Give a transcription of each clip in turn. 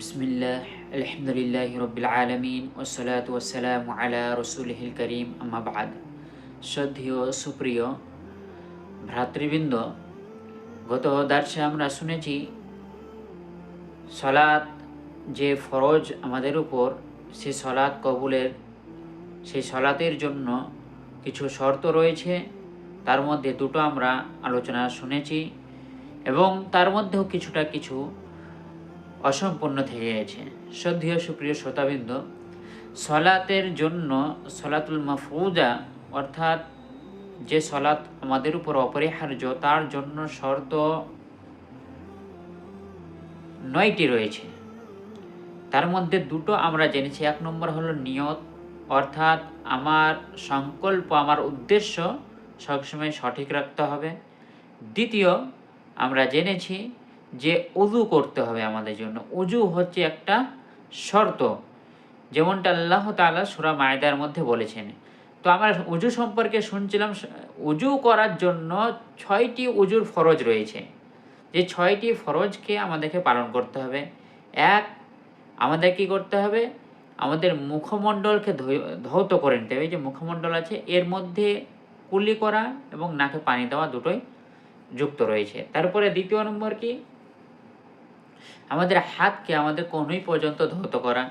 বিসমিল্লাহ আলহামদুলিল্লাহ রবিল আলমিন ওসলাত ওসালাম আলা রসুলহিল করিম আমাবাদ শ্রদ্ধেয় সুপ্রিয় ভ্রাতৃবৃন্দ গত দার্সে আমরা শুনেছি সলাৎ যে ফরজ আমাদের উপর, সে সলাৎ কবুলের সেই সলাতের জন্য কিছু শর্ত রয়েছে, তার মধ্যে দুটো আমরা আলোচনা শুনেছি, এবং তার মধ্যেও কিছুটা কিছু অসম্পূর্ণ থেকে গেছে। শ্রদ্ধেয় সুপ্রিয় শ্রোতাবৃন্দ, সলাতের জন্য সলাতুল মাফুজা অর্থাৎ যে সলাৎ আমাদের উপর অপরিহার্য, তার জন্য শর্ত নয়টি রয়েছে। তার মধ্যে দুটো আমরা জেনেছি। এক নম্বর হলো নিয়ত, অর্থাৎ আমার সংকল্প, আমার উদ্দেশ্য সবসময় সঠিক রাখতে হবে। দ্বিতীয়, আমরা জেনেছি যে উজু করতে হবে আমাদের জন্য। উজু হচ্ছে একটা শর্ত। যেমনটা আল্লাহ তাআলা সূরা মায়দার মধ্যে বলেছেন। তো আমরা উজু সম্পর্কে শুনছিলাম উজু করার জন্য ছয়টি উজুর ফরজ রয়েছে। যে ছয়টি ফরজকে আমাদেরকে পালন করতে হবে। এক, আমাদের কি করতে হবে? আমাদের মুখমণ্ডলকে ধৌত করে নিতে হবে। যে মুখমণ্ডল আছে, এর মধ্যে কুলি করা এবং নাকে পানি দেওয়া দুটোই যুক্ত রয়েছে। তারপরে দ্বিতীয় নম্বর কি? আমাদের হাতকে আমাদের কোনোই পর্যন্ত ধৌত করা।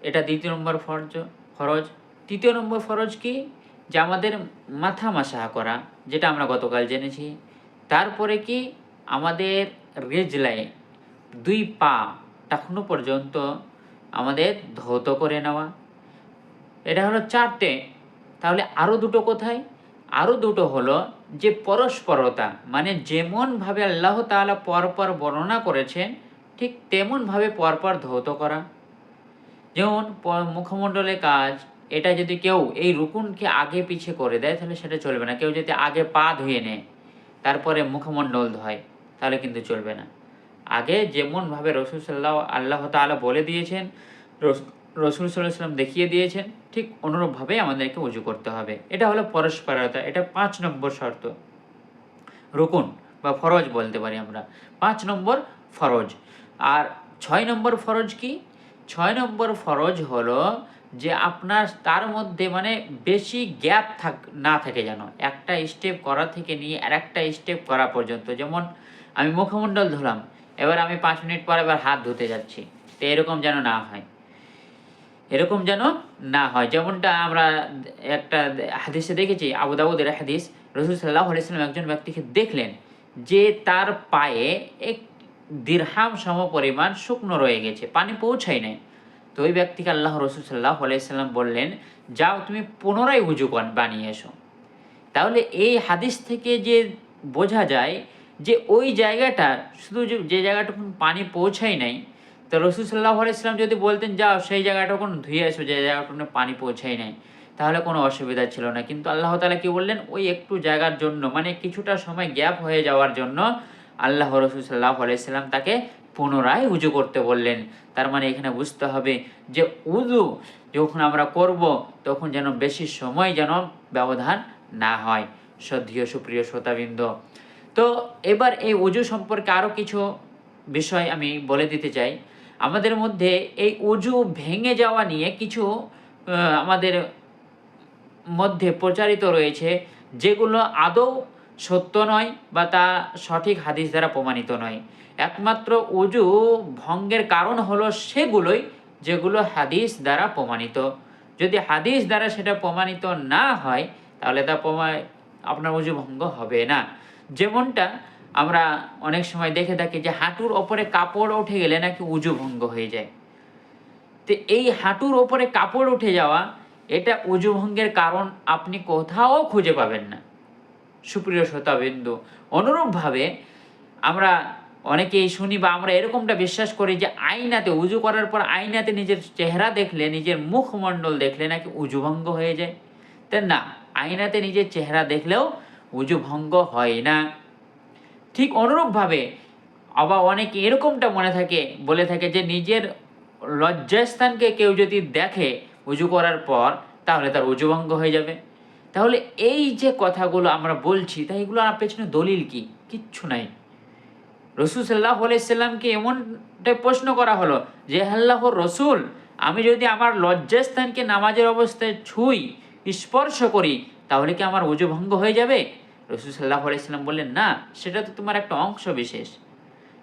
এটা দ্বিতীয় নম্বর ফরজ ফরজ। তৃতীয় নম্বর ফরজ কি? যে আমাদের মাথা মাসাহা করা, যেটা আমরা গতকাল জেনেছি। তারপরে কি? আমাদের রেজলাই দুই পা টাকনো পর্যন্ত আমাদের ধৌত করে নেওয়া। এটা হলো চারটে। তাহলে আরও দুটো কোথায়? আরও দুটো হলো যে পরস্পরতা মানে যেমনভাবে আল্লাহ তাআলা পরপর বর্ণনা করেছেন, ঠিক তেমনভাবে পরপর ধৌত করা। যেমন মুখমণ্ডলের কাজ, এটা যদি কেউ এই রুকুনকে আগে পিছে করে দেয়, তাহলে সেটা চলবে না। কেউ যদি আগে পা ধুয়ে নেয়, তারপরে মুখমণ্ডল ধয়, তাহলে কিন্তু চলবে না। আগে যেমনভাবে রসুল সাল্লাহ, আল্লাহ তাআলা বলে দিয়েছেন, রস- রসুল সাল্লাম দেখিয়ে দিয়েছেন, ঠিক অনুরূপভাবেই আমাদেরকে উজু করতে হবে। এটা হলো পরস্পরতা এটা পাঁচ নম্বর শর্ত। রুকুন বা ফরজ বলতে পারি আমরা। পাঁচ নম্বর ফরজ। আর ছয় নম্বর ফরজ কি? ছয় নম্বর ফরজ হলো যে আপনার, তার মধ্যে মানে বেশি গ্যাপ থাক, না থাকে যেন। একটা স্টেপ করা থেকে নিয়ে আর একটা স্টেপ করা পর্যন্ত। যেমন আমি মুখমণ্ডল ধুলাম, এবার আমি পাঁচ মিনিট পর এবার হাত ধুতে যাচ্ছি। তো এরকম যেন না হয়। এরকম যেন না হয়। যেমনটা আমরা একটা হাদিসে দেখেছি, আবু দাউদের হাদিস, রসুল সাল্লাহ আলাইসাল্লাম একজন ব্যক্তিকে দেখলেন যে তার পায়ে এক দীর্হাম সম পরিমাণ শুকনো রয়ে গেছে, পানি পৌঁছায় নাই। তো ওই ব্যক্তিকে আল্লাহ রসুল সাল্লাহ আলাইসাল্লাম বললেন, যাও, তুমি পুনরায় উজু বানিয়ে এসো। তাহলে এই হাদিস থেকে যে বোঝা যায় যে ওই জায়গাটা, শুধু যে- জায়গাটুকু পানি পৌঁছায় নাই তো রসুল সাল্লাহ আলাইসলাম যদি বলতেন, যাও, সেই জায়গাটুকু ধুয়ে আসো যে জায়গাটুকু পানি পৌঁছায় নাই, তাহলে কোনো অসুবিধা ছিল না। কিন্তু আল্লাহ তালা কি বললেন? ওই একটু জায়গার জন্য মানে কিছুটা সময় গ্যাপ হয়ে যাওয়ার জন্য আল্লাহ রসুল সাল্লাহ আলাইসাল্লাম তাকে পুনরায় উজু করতে বললেন। তার মানে এখানে বুঝতে হবে যে উজু যখন আমরা করব, তখন যেন বেশি সময় যেন ব্যবধান না হয়। শ্রদ্ধীয়, সুপ্রিয় শ্রোতাবৃন্দ, তো এবার এই উজু সম্পর্কে আরও কিছু বিষয় আমি বলে দিতে চাই। আমাদের মধ্যে এই উজু ভেঙে যাওয়া নিয়ে কিছু আমাদের মধ্যে প্রচারিত রয়েছে, যেগুলো আদৌ সত্য নয় বা তা সঠিক হাদিস দ্বারা প্রমাণিত নয়। একমাত্র উজু ভঙ্গের কারণ হলো সেগুলোই যেগুলো হাদিস দ্বারা প্রমাণিত। যদি হাদিস দ্বারা সেটা প্রমাণিত না হয়, তাহলে তা প্রমা আপনার উজু ভঙ্গ হবে না। যেমনটা আমরা অনেক সময় দেখে থাকি যে হাঁটুর ওপরে কাপড় উঠে গেলে নাকি উজু ভঙ্গ হয়ে যায়। তো এই হাঁটুর ওপরে কাপড় উঠে যাওয়া, এটা উজু ভঙ্গের কারণ আপনি কোথাও খুঁজে পাবেন না। সুপ্রিয় শ্রোতাবিন্দু, অনুরূপভাবে আমরা অনেকেই শুনি বা আমরা এরকমটা বিশ্বাস করি যে আয়নাতে, উজু করার পর আয়নাতে নিজের চেহারা দেখলে, নিজের মুখমণ্ডল দেখলে নাকি উজু ভঙ্গ হয়ে যায়। তা না, আয়নাতে নিজের চেহারা দেখলেও উজু ভঙ্গ হয় না। ঠিক অনুরূপভাবে আবার অনেকে এরকমটা মনে থাকে, বলে থাকে যে নিজের লজ্জাস্থানকে কেউ যদি দেখে উজু করার পর, তাহলে তার উজু ভঙ্গ হয়ে যাবে। তাহলে এই যে কথাগুলো আমরা বলছি তাই এগুলো আমার পেছনে দলিল কি? কিচ্ছু নাই। রসুল সাল্লাহ আলাইসাল্লামকে এমনটাই প্রশ্ন করা হলো যে আল্লাহ রসুল, আমি যদি আমার লজ্জাস্থানকে নামাজের অবস্থায় ছুঁই, স্পর্শ করি, তাহলে কি আমার উজু ভঙ্গ হয়ে যাবে? রসুল সাল্লাহ আলাইসাল্লাম বললেন, না, সেটা তো তোমার একটা অংশ বিশেষ।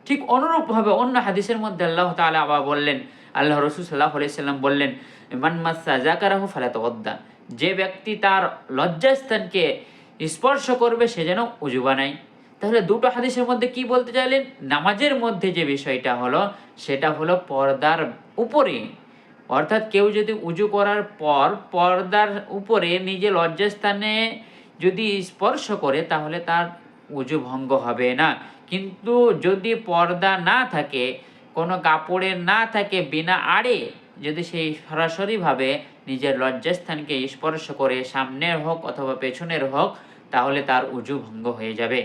ঠিক অনুরূপভাবে অন্য হাদিসের মধ্যে আল্লাহ তাআলা আবার বললেন, আল্লাহ রসুল সাল্লাহ আলাইসাল্লাম বললেন, মান মাসা জাকারাহু ফালাত ওদ্দা যে ব্যক্তি তার লজ্জাস্থানকে স্পর্শ করবে, সে যেন উজু বানায়। তাহলে দুটো হাদিসের মধ্যে কি বলতে চাইলেন? নামাজের মধ্যে যে বিষয়টা হলো, সেটা হলো পর্দার উপরে। অর্থাৎ কেউ যদি উজু করার পর পর্দার উপরে নিজে লজ্জাস্থানে যদি স্পর্শ করে, তাহলে তার উজু ভঙ্গ হবে না। কিন্তু যদি পর্দা না থাকে, কোনো কাপড়ের না থাকে বিনা আড়ে, যদি সেই সরাসরিভাবে নিজের লজ্জাস্থানকে স্পর্শ করে সামনের হোক অথবা পেছনের হোক, তাহলে তার উজু ভঙ্গ হয়ে যাবে।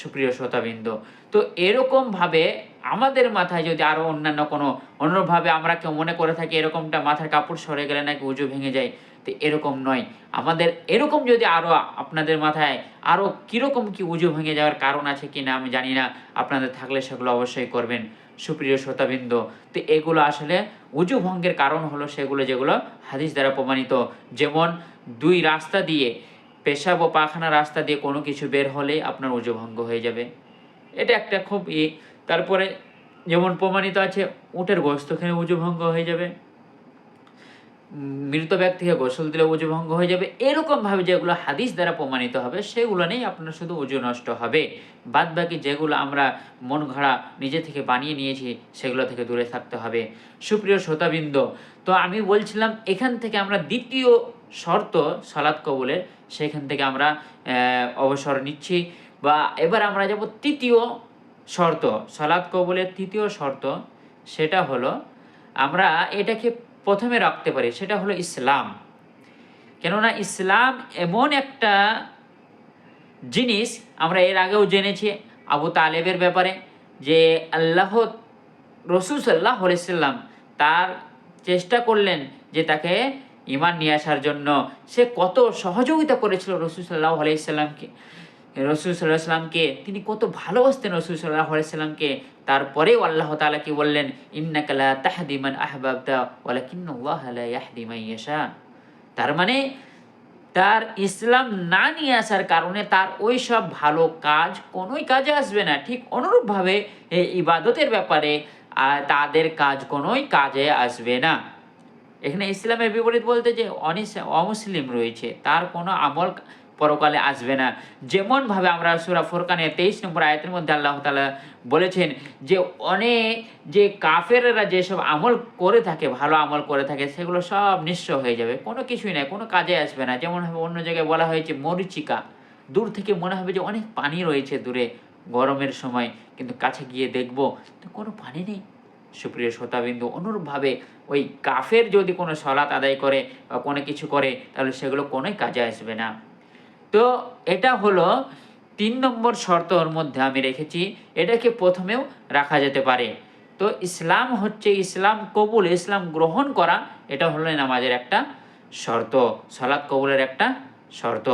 সুপ্রিয় শ্রোতাবৃন্দ, তো এরকমভাবে আমাদের মাথায় যদি আরও অন্যান্য কোনো অন্যভাবে আমরা কেউ মনে করে থাকি এরকমটা মাথার কাপড় সরে গেলে নাকি উজু ভেঙে যায় তো এরকম নয়। আমাদের এরকম যদি আরও আপনাদের মাথায় আরও কীরকম কি উজু ভেঙে যাওয়ার কারণ আছে কি না আমি জানি না, আপনাদের থাকলে সেগুলো অবশ্যই করবেন। সুপ্রিয় শ্রোতাবৃন্দ, তো এগুলো আসলে উজু ভঙ্গের কারণ হলো সেগুলো যেগুলো হাদিস দ্বারা প্রমাণিত। যেমন দুই রাস্তা দিয়ে পেশাব ও পাখানা রাস্তা দিয়ে কোনো কিছু বের হলেই আপনার উজু ভঙ্গ হয়ে যাবে। এটা একটা খুব ই। তারপরে যেমন প্রমাণিত আছে, উটের গোস্ত খেলে উজু ভঙ্গ হয়ে যাবে। মৃত ব্যক্তিকে গোসল দিলে উজু ভঙ্গ হয়ে যাবে। এরকমভাবে যেগুলো হাদিস দ্বারা প্রমাণিত হবে সেগুলো নেই আপনার শুধু উজু নষ্ট হবে। বাদ বাকি যেগুলো আমরা মন ঘাড়া নিজে থেকে বানিয়ে নিয়েছি, সেগুলো থেকে দূরে থাকতে হবে। সুপ্রিয় শ্রোতাবৃন্দ, তো আমি বলছিলাম, এখান থেকে আমরা দ্বিতীয় শর্ত সালাদ কবুলের, সেখান থেকে আমরা অবসর নিচ্ছি। বা এবার আমরা যাব তৃতীয় শর্ত সালাদ কবুলের তৃতীয় শর্ত, সেটা হলো, আমরা এটাকে প্রথমে রাখতে পারি, সেটা হলো ইসলাম। কেননা ইসলাম এমন একটা জিনিস, আমরা এর আগেও জেনেছি আবু তালেবের ব্যাপারে, যে আল্লাহ রসুল সাল্লাহ সাল্লাম তার চেষ্টা করলেন যে তাকে ইমান নিয়ে আসার জন্য। সে কত সহযোগিতা করেছিল রসুল সাল্লাহ আলাইসাল্লামকে রসুল সাল্লাহ সাল্লামকে, তিনি কত ভালোবাসতেন রসুল সাল্লাহ আলাইসাল্লামকে তারপরেও আল্লাহ তাআলা কি বললেন? ইন্নাকালা তাহদিমান আহবাবদা ওয়ালাকিন্নাল্লাহ লা ইয়াহদি মান ইয়াশা। তার মানে তার ইসলাম না নিয়ে আসার কারণে তার ওই সব ভালো কাজ কোনোই কাজে আসবে না। ঠিক অনুরূপভাবে এই ইবাদতের ব্যাপারে তাদের কাজ কোনোই কাজে আসবে না। এখানে ইসলামের বিপরীত বলতে যে অনিস, অমুসলিম রয়েছে, তার কোনো আমল পরকালে আসবে না। যেমনভাবে আমরা সুরা ফোরকানের তেইশ নম্বর আয়তের মধ্যে আল্লাহ তালা বলেছেন যে অনেক যে কাফেরেরা যেসব আমল করে থাকে, ভালো আমল করে থাকে, সেগুলো সব নিঃস্ব হয়ে যাবে। কোনো কিছুই নাই, কোনো কাজে আসবে না। যেমনভাবে অন্য জায়গায় বলা হয়েছে, মরিচিকা। দূর থেকে মনে হবে যে, অনেক পানি রয়েছে দূরে, গরমের সময়। কিন্তু কাছে গিয়ে দেখব, তো কোনো পানি নেই। সুপ্রিয় শ্রোতাবিন্দু, অনুরূপভাবে ওই কাফের যদি কোনো সলাৎ আদায় করে বা কোনো কিছু করে, তাহলে সেগুলো কোনোই কাজে আসবে না। তো এটা হলো তিন নম্বর শর্ত ওর মধ্যে আমি রেখেছি। এটাকে প্রথমেও রাখা যেতে পারে। তো ইসলাম হচ্ছে ইসলাম কবুল, ইসলাম গ্রহণ করা। এটা হলো নামাজের একটা শর্ত সলাৎ কবুলের একটা শর্ত।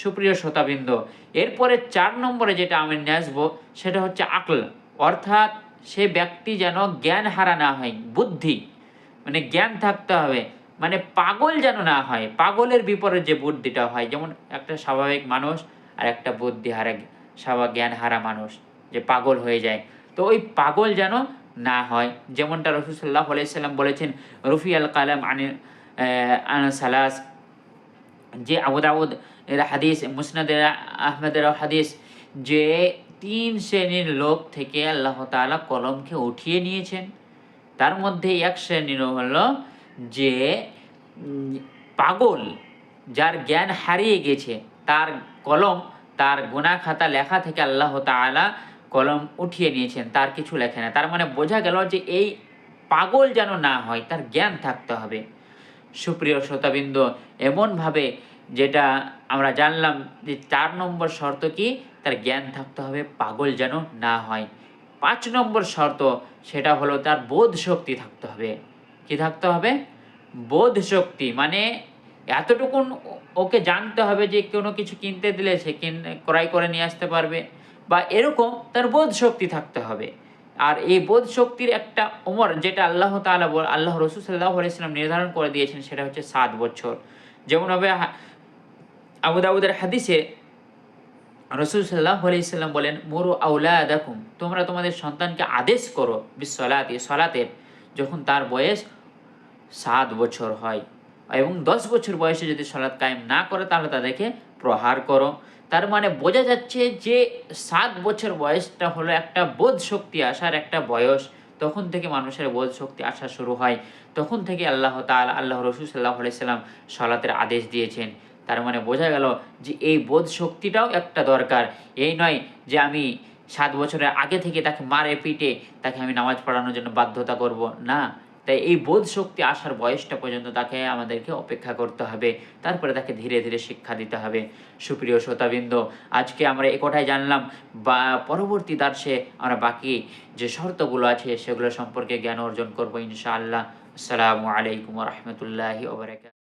সুপ্রিয় শ্রোতাবৃন্দ, এরপরে চার নম্বরে যেটা আমি নিয়ে আসব, সেটা হচ্ছে আকল। অর্থাৎ সে ব্যক্তি যেন জ্ঞান হারা না হয়, বুদ্ধি। মানে জ্ঞান থাকতে হবে। মানে পাগল যেন না হয়, পাগলের বিপরীত যে বুদ্ধিটা হয়, যেমন একটা স্বাভাবিক মানুষ আর একটা বুদ্ধি হারা স্বাভাবিক জ্ঞান হারা মানুষ যে পাগল হয়ে যায়। তো ওই পাগল যেন না হয়, যেমনটা রসুল্লাহ আলাইসাল্লাম বলেছেন রফি আল কালাম আনি আন সালাস যে আবু দাউদ এর হাদিস মুসনাদের আহমেদের হাদিস, যে তিন শ্রেণির লোক থেকে আল্লাহ তাআলা কলমকে উঠিয়ে নিয়েছেন। তার মধ্যে এক শ্রেণির হলো যে পাগল যার জ্ঞান হারিয়ে গেছে, তার কলম, তার গোনা খাতা লেখা থেকে আল্লাহ তাআলা কলম উঠিয়ে নিয়েছেন, তার কিছু লেখে না। তার মানে বোঝা গেল যে এই পাগল যেন না হয়, তার জ্ঞান থাকতে হবে। সুপ্রিয় শ্রোতাবৃন্দ, এমনভাবে যেটা আমরা জানলাম যে চার নম্বর শর্ত কি, তার জ্ঞান থাকতে হবে, পাগল যেন না হয়। পাঁচ নম্বর শর্ত, সেটা হলো তার বোধ শক্তি থাকতে হবে। কি থাকতে হবে? বোধ শক্তি মানে এতটুকুন ওকে জানতে হবে যে কোনো কিছু কিনতে দিলে সে কিন, ক্রয় করে নিয়ে আসতে পারবে বা এরকম তার বোধ শক্তি থাকতে হবে। আর এই বোধ শক্তির একটা ওমর যেটা আল্লাহ বল, আল্লাহ রসুল সাল্লাহ আলাইসাল্লাম নির্ধারণ করে দিয়েছেন সেটা হচ্ছে সাত বছর। যেমন হবে হা- আবু দাউদের হাদিসে রসুল সাল্লাহ আলাইসাল্লাম বলেন, মোরু আউলাদাকুম তোমরা তোমাদের সন্তানকে আদেশ করো বিশ্বলাতে সলাতের। যখন তার বয়স সাত বছর হয়। এবং দশ বছর বয়সে যদি সলাৎ কায়েম না করে, তাহলে তাদেরকে প্রহার করো। তার মানে বোঝা যাচ্ছে যে সাত বছর বয়সটা হলো একটা বোধ শক্তি আসার একটা বয়স। তখন থেকে মানুষের বোধ শক্তি আসা শুরু হয়। তখন থেকে আল্লাহ তাআলা, আল্লাহ রসুল সাল্লাহ আলাইসাল্লাম সলাতের আদেশ দিয়েছেন। তার মানে বোঝা গেল যে এই বোধ শক্তিটাও একটা দরকার। এই নয় যে আমি সাত বছরের আগে থেকে তাকে মারে পিটে, তাকে আমি নামাজ পড়ানোর জন্য বাধ্যতা করব। না তাই এই বোধ শক্তি আসার বয়সটা পর্যন্ত তাকে আমাদেরকে অপেক্ষা করতে হবে। তারপরে তাকে ধীরে ধীরে শিক্ষা দিতে হবে। সুপ্রিয় শ্রোতাবৃন্দ, আজকে আমরা এ কথাই জানলাম, বা পরবর্তী দার্সে আমরা বাকি যে শর্তগুলো আছে সেগুলো সম্পর্কে জ্ঞান অর্জন করব ইনশাআল্লাহ। আসসালামু আলাইকুম রহমতুল্লাহি ওবরাকাত